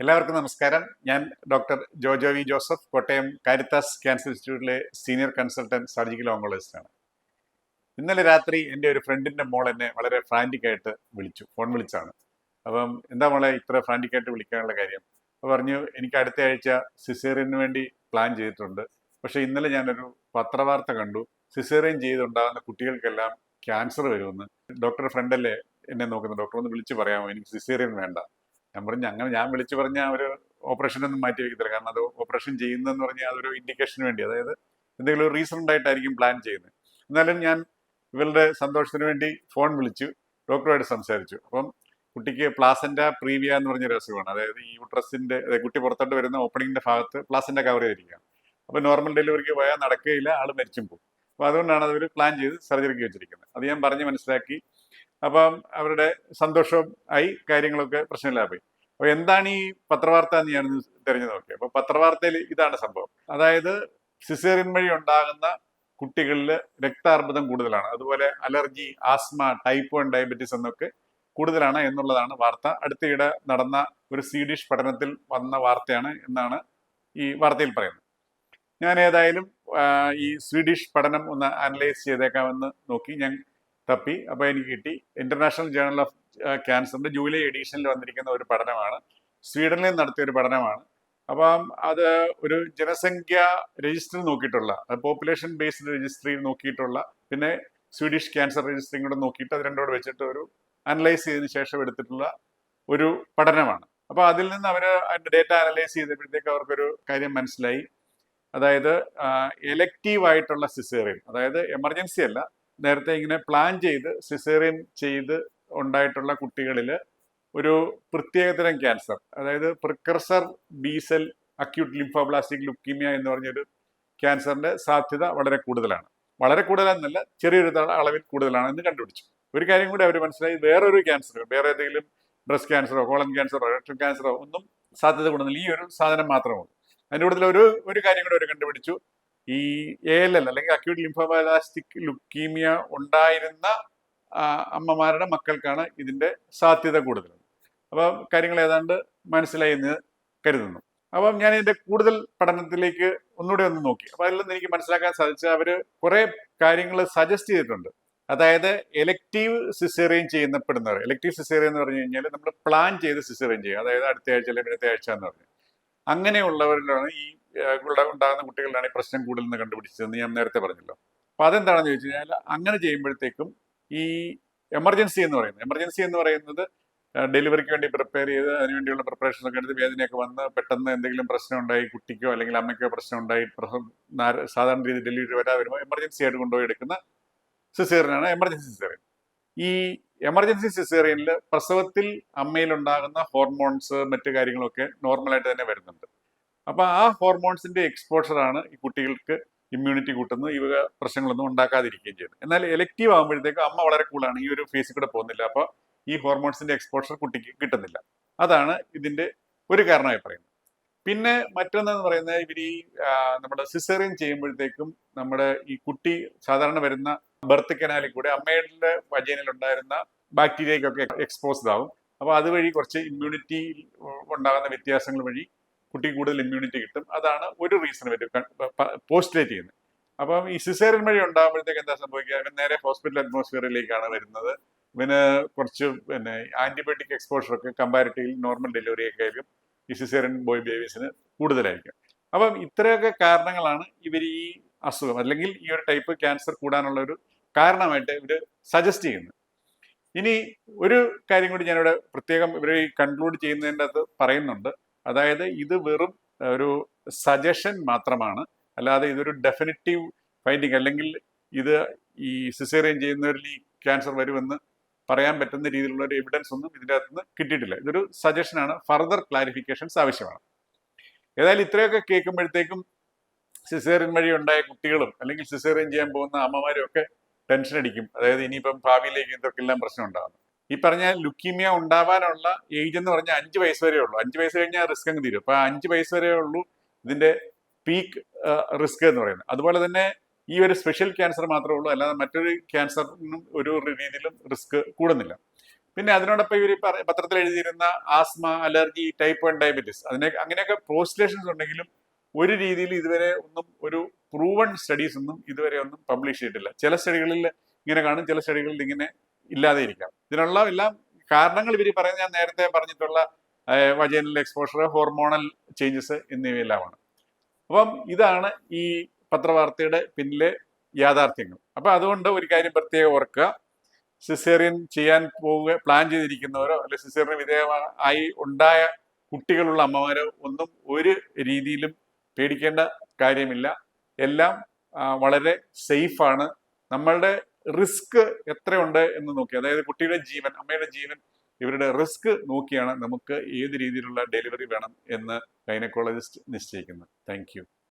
എല്ലാവർക്കും നമസ്കാരം. ഞാൻ doctor Jojo V Joseph Kottayam Caritas cancer ഇൻസ്റ്റിറ്റ്യൂട്ടിലെ സീനിയർ കൺസൾട്ടന്റ് സർജിക്കൽ ഓങ്കോളജിസ്റ്റ് ആണ്. ഇന്നലെ രാത്രി എന്റെ ഒരു ഫ്രണ്ടിന്റെ മോൾ എന്നെ വളരെ ഫ്രാന്റിക് ആയിട്ട് വിളിച്ചു ഫോൺ വിളിച്ചാണ്. അപ്പം എന്താ മോളെ ഇത്ര ഫ്രാന്റിക് ആയിട്ട് വിളിക്കാനുള്ള കാര്യം? അപ്പോൾ പറഞ്ഞു എനിക്ക് അടുത്ത ആഴ്ച സിസേറിയന് വേണ്ടി പ്ലാൻ ചെയ്തിട്ടുണ്ട്. പക്ഷേ ഇന്നലെ ഞാനൊരു പത്രവാർത്ത കണ്ടു. സിസേറിയൻ ചെയ്തുണ്ടാകുന്ന കുട്ടികൾക്കെല്ലാം ക്യാൻസർ വരുമെന്ന്. ഡോക്ടർ ഫ്രണ്ടല്ലേ എന്നെ നോക്കുന്നത്? ഡോക്ടർ ഒന്ന് വിളിച്ച് പറയാമോ? എനിക്ക് സിസേറിയൻ വേണ്ട. ഞാൻ പറഞ്ഞു അങ്ങനെ ഞാൻ വിളിച്ചു പറഞ്ഞ ഒരു ഓപ്പറേഷൻ ഒന്നും മാറ്റി വെക്കത്തില്ല. കാരണം അത് ഓപ്പറേഷൻ ചെയ്യുന്നതെന്ന് പറഞ്ഞാൽ അതൊരു ഇൻഡിക്കേഷന് വേണ്ടി അതായത് എന്തെങ്കിലും ഒരു റീസൺ പ്ലാൻ ചെയ്യുന്നത്. എന്നാലും ഞാൻ ഇവരുടെ സന്തോഷത്തിന് വേണ്ടി ഫോൺ വിളിച്ചു ഡോക്ടറുമായിട്ട് സംസാരിച്ചു. അപ്പം കുട്ടിക്ക് പ്ലാസന്റ പ്രീവിയ എന്ന് പറഞ്ഞൊരു അസുഖമാണ്. അതായത് ഈ യൂട്രസിന്റെ അതായത് കുട്ടി പുറത്തോട്ട് വരുന്ന ഓപ്പണിങ്ങിന്റെ ഭാഗത്ത് പ്ലാസന്റ കവർ ചെയ്തിരിക്കുകയാണ് അപ്പോൾ നോർമൽ ഡെലിവറിക്ക് പോയാൽ നടക്കുകയില്ല ആൾ മരിച്ചും പോകും അപ്പോൾ അതുകൊണ്ടാണ് അവർ പ്ലാൻ ചെയ്ത് സർജറിക്ക് വെച്ചിരിക്കുന്നത്. അത് ഞാൻ പറഞ്ഞ് മനസ്സിലാക്കി. അപ്പം അവരുടെ സന്തോഷം ആയി കാര്യങ്ങളൊക്കെ പ്രശ്നമില്ലാതെ അപ്പോൾ എന്താണ് ഈ പത്രവാർത്ത എന്ന് ഞാൻ തിരഞ്ഞു നോക്കി അപ്പോൾ പത്രവാർത്തയിൽ ഇതാണ് സംഭവം. അതായത് സിസേറിയൻ വഴി ഉണ്ടാകുന്ന കുട്ടികളിൽ രക്താർബുദം കൂടുതലാണ്. അതുപോലെ allergy asthma type one diabetes എന്നൊക്കെ കൂടുതലാണ് എന്നുള്ളതാണ് വാർത്ത. അടുത്തിടെ നടന്ന ഒരു സ്വീഡിഷ് പഠനത്തിൽ വന്ന വാർത്തയാണ് എന്നാണ് ഈ വാർത്തയിൽ പറയുന്നത്. ഞാൻ ഏതായാലും ഈ സ്വീഡിഷ് പഠനം ഒന്ന് അനലൈസ് ചെയ്തേക്കാമെന്ന് നോക്കി ഞാൻ തപ്പി. അപ്പോൾ എനിക്ക് കിട്ടി. ഇന്റർനാഷണൽ ജേണൽ ഓഫ് ക്യാൻസറിന്റെ ജൂലൈ എഡീഷനിൽ വന്നിരിക്കുന്ന ഒരു പഠനമാണ്. സ്വീഡനിൽ നടത്തിയ ഒരു പഠനമാണ്. അപ്പം അത് ഒരു ജനസംഖ്യ രജിസ്റ്ററിൽ നോക്കിയിട്ടുള്ള പോപ്പുലേഷൻ ബേസ്ഡ് രജിസ്ട്രിയിൽ നോക്കിയിട്ടുള്ള പിന്നെ സ്വീഡിഷ് ക്യാൻസർ രജിസ്ട്രിയും കൂടെ നോക്കിയിട്ട് അത് രണ്ടോട് വെച്ചിട്ട് ഒരു അനലൈസ് ചെയ്തതിന് ശേഷം എടുത്തിട്ടുള്ള ഒരു പഠനമാണ്. അപ്പോൾ അതിൽ നിന്ന് അവർ ഡേറ്റ അനലൈസ് ചെയ്തപ്പോഴത്തേക്ക് അവർക്കൊരു കാര്യം മനസ്സിലായി. അതായത് എലക്റ്റീവ് ആയിട്ടുള്ള സിസേറിയൻ അതായത് എമർജൻസി അല്ല നേരത്തെ ഇങ്ങനെ പ്ലാൻ ചെയ്ത് സിസേറിയൻ ചെയ്ത് ഉണ്ടായിട്ടുള്ള കുട്ടികളിൽ ഒരു പ്രത്യേകതരം ക്യാൻസർ അതായത് precursor B cell acute lymphoblastic leukaemia എന്ന് പറഞ്ഞൊരു ക്യാൻസറിന്റെ സാധ്യത വളരെ കൂടുതലാണ്. വളരെ കൂടുതലെന്നല്ല ചെറിയൊരു അളവിൽ കൂടുതലാണ് എന്ന് കണ്ടുപിടിച്ചു. ഒരു കാര്യം കൂടി അവർ മനസ്സിലായി വേറൊരു ക്യാൻസർ വേറെ ഏതെങ്കിലും ബ്രസ്റ്റ് ക്യാൻസറോ കോളൻ ക്യാൻസറോ ക്യാൻസറോ ഒന്നും സാധ്യത കൂടുന്നില്ല. ഈ ഒരു സാധനം മാത്രമേ ഉള്ളൂ. അതിന്റെ കൂടുതൽ ഒരു ഒരു കാര്യം കൂടെ അവർ കണ്ടുപിടിച്ചു. ഈ എ എൽ എൽ അല്ലെങ്കിൽ അക്യൂട്ട് ലിംഫോബലാസ്റ്റിക് ലുക്കീമിയ ഉണ്ടായിരുന്ന അമ്മമാരുടെ മക്കൾക്കാണ് ഇതിന്റെ സാധ്യത കൂടുതൽ. അപ്പം കാര്യങ്ങൾ ഏതാണ്ട് മനസ്സിലായി എന്ന് കരുതുന്നു. അപ്പം ഞാൻ ഇതിന്റെ കൂടുതൽ പഠനത്തിലേക്ക് ഒന്നുകൂടെ ഒന്ന് നോക്കി. അപ്പം അതിൽ നിന്ന് എനിക്ക് മനസ്സിലാക്കാൻ സാധിച്ച അവർ കുറേ കാര്യങ്ങൾ സജസ്റ്റ് ചെയ്തിട്ടുണ്ട്. അതായത് എലക്റ്റീവ് സിസേറിയൻ ചെയ്യുന്നപ്പെടുന്നവർ എലക്റ്റീവ് സിസേറിയൻ എന്ന് പറഞ്ഞു കഴിഞ്ഞാൽ നമ്മൾ പ്ലാൻ ചെയ്ത് സിസേറിയൻ ചെയ്യുക. അതായത് അടുത്ത ആഴ്ച അല്ലെങ്കിൽ അടുത്ത ആഴ്ച എന്ന് പറഞ്ഞു. അങ്ങനെയുള്ളവരിലാണ് ഈ ഉണ്ടാകുന്ന കുട്ടികളിലാണ് ഈ പ്രശ്നം കൂടുതലെന്ന് കണ്ടുപിടിച്ചതെന്ന് ഞാൻ നേരത്തെ പറഞ്ഞല്ലോ. അപ്പൊ അതെന്താണെന്ന് ചോദിച്ചു കഴിഞ്ഞാൽ അങ്ങനെ ചെയ്യുമ്പോഴത്തേക്കും ഈ എമർജൻസി എന്ന് പറയുന്നത് എമർജൻസി എന്ന് പറയുന്നത് ഡെലിവറിക്ക് വേണ്ടി പ്രിപ്പയർ ചെയ്ത് അതിനുവേണ്ടിയുള്ള പ്രിപ്പറേഷൻ ഒക്കെ എടുത്ത് വേദനയൊക്കെ വന്ന് പെട്ടെന്ന് എന്തെങ്കിലും പ്രശ്നം ഉണ്ടായി കുട്ടിക്കോ അല്ലെങ്കിൽ അമ്മയ്ക്കോ പ്രശ്നം ഉണ്ടായി സാധാരണ രീതിയിൽ ഡെലിവറി വരാതെ വരുമ്പോൾ എമർജൻസി ആയിട്ട് കൊണ്ടുപോയി എടുക്കുന്ന സിസേറിനാണ് എമർജൻസി സിസേറിയൻ. ഈ എമർജൻസി സിസേറിയനിൽ പ്രസവത്തിൽ അമ്മയിലുണ്ടാകുന്ന ഹോർമോൺസ് മറ്റു കാര്യങ്ങളൊക്കെ നോർമലായിട്ട് തന്നെ വരുന്നുണ്ട്. അപ്പൊ ആ ഹോർമോൺസിന്റെ എക്സ്പോഷറാണ് ഈ കുട്ടികൾക്ക് ഇമ്മ്യൂണിറ്റി കൂട്ടുന്നത്. ഈ വക പ്രശ്നങ്ങളൊന്നും ഉണ്ടാക്കാതിരിക്കുകയും ചെയ്യുന്നത്. എന്നാൽ എലക്റ്റീവ് ആകുമ്പോഴത്തേക്ക് അമ്മ വളരെ കൂളാണ്. ഈ ഒരു ഫേസിൽ കൂടെ പോകുന്നില്ല. അപ്പൊ ഈ ഹോർമോൺസിന്റെ എക്സ്പോഷർ കുട്ടിക്ക് കിട്ടുന്നില്ല. അതാണ് ഇതിന്റെ ഒരു കാരണമായി പറയുന്നത്. പിന്നെ മറ്റൊന്നെന്ന് പറയുന്നത് ഇവർ ഈ നമ്മുടെ സിസേറിയൻ ചെയ്യുമ്പോഴത്തേക്കും നമ്മുടെ ഈ കുട്ടി സാധാരണ വരുന്ന ബർത്ത് കനാലിൽ കൂടെ അമ്മയുടെ വജേനിൽ ഉണ്ടായിരുന്ന ബാക്ടീരിയക്കൊക്കെ എക്സ്പോസ്ഡ് ആവും. അപ്പോൾ അതുവഴി കുറച്ച് ഇമ്മ്യൂണിറ്റി ഉണ്ടാകുന്ന വ്യത്യാസങ്ങൾ വഴി കുട്ടി കൂടുതൽ ഇമ്മ്യൂണിറ്റി കിട്ടും. അതാണ് ഒരു റീസൺ വരും പോസ്റ്റുലേറ്റ് ചെയ്യുന്നത്. അപ്പം ഈ സിസേറിയൻ വഴി ഉണ്ടാകുമ്പോഴത്തേക്ക് എന്താ സംഭവിക്കുക? ഇവൻ നേരെ ഹോസ്പിറ്റൽ അറ്റ്മോസ്ഫിയറിലേക്കാണ് വരുന്നത്. ഇവന് കുറച്ച് പിന്നെ ആന്റിബയോട്ടിക് എക്സ്പോഷറൊക്കെ കമ്പാരിറ്റീവ് നോർമൽ ഡെലിവറി ഒക്കെ ആയിരിക്കും ഈ ബോയ് ബേബീസിന് കൂടുതലായിരിക്കും. അപ്പം ഇത്രയൊക്കെ കാരണങ്ങളാണ് ഇവർ ഈ അസുഖം അല്ലെങ്കിൽ ഈ ഒരു ടൈപ്പ് ക്യാൻസർ കൂടാനുള്ള ഒരു കാരണമായിട്ട് ഇവർ സജസ്റ്റ് ചെയ്യുന്നത്. ഇനി ഒരു കാര്യം കൂടി ഞാനിവിടെ പ്രത്യേകം ഇവർ കൺക്ലൂഡ് ചെയ്യുന്നതിന്റെ അത് പറയുന്നുണ്ട്. അതായത് ഇത് വെറും ഒരു സജഷൻ മാത്രമാണ്. അല്ലാതെ ഇതൊരു ഡെഫിനറ്റീവ് ഫൈൻഡിങ് അല്ലെങ്കിൽ ഇത് ഈ സിസേറിയൻ ചെയ്യുന്നവരിൽ ഈ ക്യാൻസർ വരുമെന്ന് പറയാൻ പറ്റുന്ന രീതിയിലുള്ള ഒരു എവിഡൻസ് ഒന്നും ഇതിന്റെ അകത്ത് നിന്ന് കിട്ടിയിട്ടില്ല. ഇതൊരു സജഷനാണ് ഫർദർ ക്ലാരിഫിക്കേഷൻസ് ആവശ്യമാണ്. ഏതായാലും ഇത്രയൊക്കെ കേൾക്കുമ്പോഴത്തേക്കും സിസേറിൻ വഴി ഉണ്ടായ കുട്ടികളും അല്ലെങ്കിൽ സിസേറിയൻ ചെയ്യാൻ പോകുന്ന അമ്മമാരും ഒക്കെ ടെൻഷൻ അടിക്കും. അതായത് ഇനിയിപ്പം ഭാവിയിലേക്ക് ഇതൊക്കെല്ലാം പ്രശ്നം ഉണ്ടാകുന്നു. ഈ പറഞ്ഞ ലുക്കീമിയ ഉണ്ടാവാനുള്ള ഏജ് എന്ന് പറഞ്ഞാൽ അഞ്ച് വയസ്സ് വരെ ഉള്ളൂ. അഞ്ച് വയസ്സ് കഴിഞ്ഞാൽ റിസ്ക് അങ്ങ് തീരും. അപ്പൊ അഞ്ച് വയസ്സ് വരെ ഉള്ളൂ ഇതിന്റെ പീക്ക് റിസ്ക് എന്ന് പറയുന്നത്. അതുപോലെ തന്നെ ഈ ഒരു സ്പെഷ്യൽ ക്യാൻസർ മാത്രമേ ഉള്ളൂ. അല്ലാതെ മറ്റൊരു ക്യാൻസറിനും ഒരു രീതിയിലും റിസ്ക് കൂടുന്നില്ല. പിന്നെ അതിനോടൊപ്പം ഇവർ പത്രത്തിൽ എഴുതിയിരുന്ന asthma allergy type one diabetes അതിനെ അങ്ങനെയൊക്കെ പ്രോസ്റ്റിലേഷൻസ് ഉണ്ടെങ്കിലും ഒരു രീതിയിൽ ഇതുവരെ ഒന്നും ഒരു പ്രൂവൺ സ്റ്റഡീസ് ഒന്നും ഇതുവരെ ഒന്നും പബ്ലിഷ് ചെയ്തിട്ടില്ല. ചില സ്റ്റഡികളിൽ ഇങ്ങനെ കാണും ചില സ്റ്റഡികളിൽ ഇങ്ങനെ ഇല്ലാതെ ഇരിക്കാം ഇതിനുള്ള എല്ലാം കാരണങ്ങൾ ഇവർ പറയുന്നത് ഞാൻ നേരത്തെ പറഞ്ഞിട്ടുള്ള വജൈനൽ എക്സ്പോഷർ ഹോർമോണൽ ചേഞ്ചസ് എന്നിവയെല്ലാമാണ്. അപ്പം ഇതാണ് ഈ പത്രവാർത്തയുടെ പിന്നിലെ യാഥാർത്ഥ്യങ്ങൾ. അപ്പൊ അതുകൊണ്ട് ഒരു കാര്യം പ്രത്യേകം ഓർക്കുക. സിസേറിയൻ ചെയ്യാൻ പോവുക പ്ലാൻ ചെയ്തിരിക്കുന്നവരോ അല്ലെ സിസേറിന് വിധേയമായി ഉണ്ടായ കുട്ടികളുള്ള അമ്മമാരോ ഒന്നും ഒരു രീതിയിലും പേടിക്കേണ്ട കാര്യമില്ല. എല്ലാം വളരെ സേഫാണ് നമ്മളുടെ റിസ്ക് എത്രയുണ്ട് എന്ന് നോക്കി. അതായത് കുട്ടിയുടെ ജീവൻ അമ്മയുടെ ജീവൻ ഇവരുടെ റിസ്ക് നോക്കിയാണ് നമുക്ക് ഏത് രീതിയിലുള്ള ഡെലിവറി വേണം എന്ന് ഗൈനക്കോളജിസ്റ്റ് നിശ്ചയിക്കുന്നത്. താങ്ക്